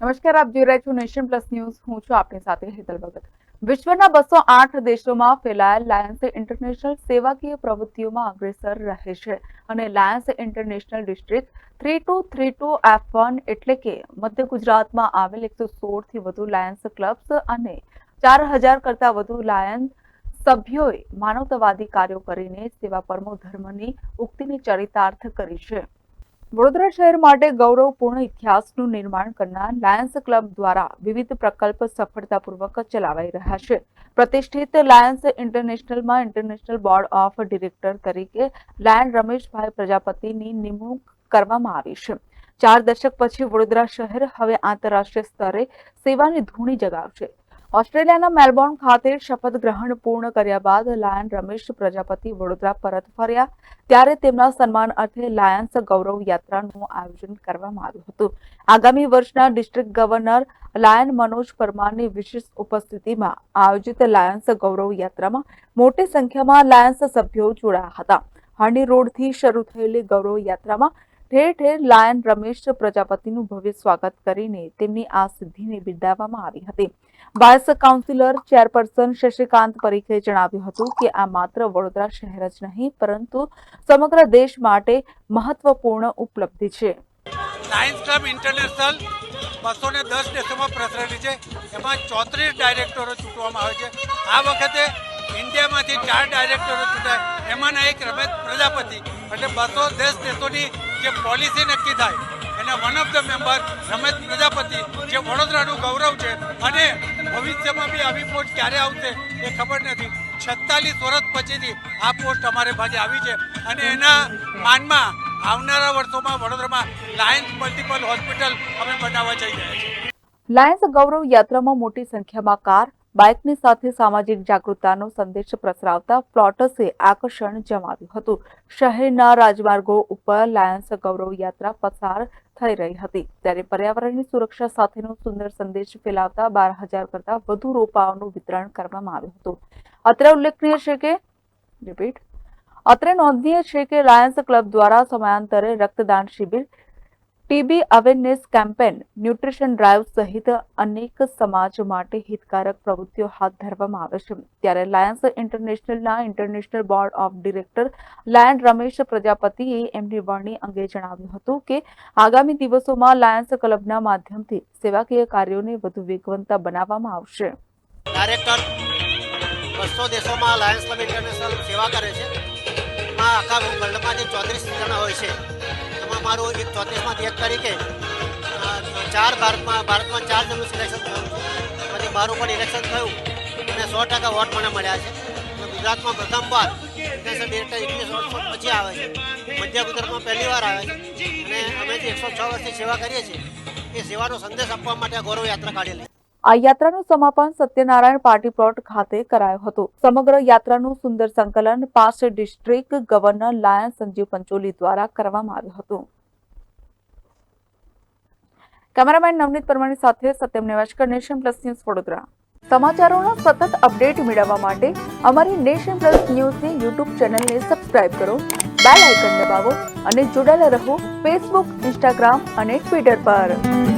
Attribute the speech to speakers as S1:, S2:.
S1: નમસ્કાર, આપ જોઈ રહ્યા છો નેશન પ્લસ ન્યૂઝ. હું છું આપની સાથે હેતલ ભગત. વિશ્વના બસો આઠ દેશોમાં ફેલાયેલ લાયન્સ ઇન્ટરનેશનલ સેવાકીય પ્રવૃત્તિઓમાં અગ્રેસર રહે છે અને lions international district three two three two F one એટલે કે મધ્ય ગુજરાતમાં આવેલ એકસો સોળથી વધુ લાયન્સ ક્લબ્સ અને ચાર હજાર કરતા વધુ લાયન્સ સભ્યોએ માનવતાવાદી કાર્યો કરીને સેવા પરમો ધર્મની ઉક્તિને ચરિતાર્થ કરી છે. વડોદરા શહેર માટે ગૌરવપૂર્ણ ઇતિહાસનું નિર્માણ કરનાર લાયન્સ ક્લબ દ્વારા વિવિધ પ્રકલ્પ સફળતાપૂર્વક ચલાવાઈ રહ્યા છે. પ્રતિષ્ઠિત લાયન્સ ઇન્ટરનેશનલમાં ઇન્ટરનેશનલ બોર્ડ ઓફ ડિરેક્ટર તરીકે લાયન રમેશભાઈ પ્રજાપતિની નિમણૂક કરવામાં આવી છે. ચાર દશક પછી વડોદરા શહેર હવે આંતરરાષ્ટ્રીય સ્તરે સેવાની ધૂણી જગાવશે. ઓસ્ટ્રેલિયાના મેલબોર્ન ખાતે શપથ ગ્રહણ પૂર્ણ કર્યા બાદ લાયન રમેશ પ્રજાપતિ વડોદરા પરત ફર્યા. ત્યારે તેમના સન્માન અર્થે લાયન્સ ગૌરવ યાત્રાનું આયોજન કરવામાં આવ્યું હતું. આગામી વર્ષના ડિસ્ટ્રિક્ટ ગવર્નર લાયન મનોજ પરમારની વિશેષ ઉપસ્થિતિમાં આયોજિત લાયન્સ ગૌરવ યાત્રામાં મોટી સંખ્યામાં લાયન્સ સભ્યો જોડાયા હતા. હાંડી રોડથી શરૂ થયેલી ગૌરવ યાત્રામાં ઠેર ઠેર લાયન રમેશ પ્રજાપતિનું ભવ્ય સ્વાગત કરીને તેમની આ સિદ્ધિને બિરદાવવામાં આવી હતી. વાઇસ કાઉન્સિલર ચેરપર્સન શશિકાંત પરીખે જણાવ્યું હતું કે આ માત્ર વડોદરા શહેર જ નહીં, પરંતુ સમગ્ર દેશ માટે મહત્વપૂર્ણ ઉપલબ્ધિ છે.
S2: લાયન્સ ક્લબ ઇન્ટરનેશનલ બસો ને દસ દેશોમાં પ્રસરેલી છે. એમાં ચોત્રીસ ડાયરેક્ટરો ચૂંટવામાં આવે છે. આ વખતે ઇન્ડિયામાંથી ચાર ડાયરેક્ટરો ચૂંટાય. એમાંના એક રમેશ પ્રજાપતિ. એટલે બસો દસ દેશોની જે પોલિસી નક્કી થાય, એના one of the member Ramesh Prajapati, જે વડોદરાનું ગૌરવ છે અને ભવિષ્યમાં બી આવી પોસ્ટ ક્યારે આવશે એ ખબર નથી. છત્તાલીસ વર્ષ પછીથી આ પોસ્ટ અમારે પાસે આવી છે અને એના માનમાં આવનારા વર્ષોમાં વડોદરામાં લાયન્સ મલ્ટિપલ હોસ્પિટલ અમે બનાવવા જઈ રહ્યા છીએ.
S1: લાયન્સ ગૌરવ યાત્રામાં મોટી સંખ્યામાં કાર બાઇકની સાથે સામાજિક જાગૃતતાનો સંદેશ પ્રસરાવતા ફ્લોટસે આકર્ષણ જમાવ્યું હતું. શહેરના રાજમાર્ગો ઉપર લાયન્સ ગૌરવ યાત્રા પસાર થઈ રહી હતી. ત્યારે પર્યાવરણની સુરક્ષા સાથેનો સુંદર સંદેશ ફેલાવતા બાર હજાર કરતા વધુ રોપાઓનું વિતરણ કરવામાં આવ્યું હતું. અત્રે ઉલ્લેખનીય છે કે રિપીટ અત્રે નોંધનીય છે કે લાયન્સ ક્લબ દ્વારા સમયાંતરે રક્તદાન શિબિર TB awareness campaign nutrition drive સહિત અનેક સમાજ માટે હિતકારક પ્રવૃત્તિઓ હાથ ધરવામાં આવે છે. ત્યારે Lions ઇન્ટરનેશનલના international board of director lion Ramesh પ્રજાપતિએ એમની વરણી અંગે જણાવ્યું હતું કે, આગામી દિવસોમાં લાયન્સ ક્લબના માધ્યમથી સેવાકીય કાર્યોને વધુ વેગવંતા બનાવવામાં આવશે.
S3: આખા વર્લ્ડમાંથી ચોત્રીસ જણા હોય છે. એમાં મારું એક ચોત્રીસમાંથી એક તરીકે ચાર ભારતમાં ભારતમાં ચાર જણનું સિલેક્શન થયું. પછી મારું પણ ઇલેક્શન થયું. અને સો ટકા વોટ મને મળ્યા છે. ગુજરાતમાં પ્રથમવાર ઇન્ટરનેશનલ ડિરેક્ટર એકવીસ વર્ષ પછી આવે છે. મધ્ય ગુજરાતમાં પહેલી વાર આવે છે. અને અમે જે એકસો છ વર્ષની સેવા કરીએ છીએ, એ સેવાનો સંદેશ આપવા માટે ગૌરવ યાત્રા કાઢેલી.
S1: આ યાત્રાનું સમાપન સત્યનારાયણ પાર્ટી પ્લોટ ખાતે કરાયું હતું. સમગ્ર યાત્રાનું સુંદર સંકલન past district governor lion Sanjeev Pancholi દ્વારા કરવામાં આવ્યું હતું. કેમેરામેન નવનીત પરમાણી સાથે Satyam Nevashkar Nation Plus News Vadodara. સમાચારોનો સતત અપડેટ મેળવવા માટે અમારી નેશન પ્લસ ન્યૂઝની યુટ્યુબ ચેનલને સબસ્ક્રાઇબ કરો, બેલ આઇકન દબાવો અને જોડાયેલા રહો ફેસબુક, ઇન્સ્ટાગ્રામ અને ટ્વિટર પર.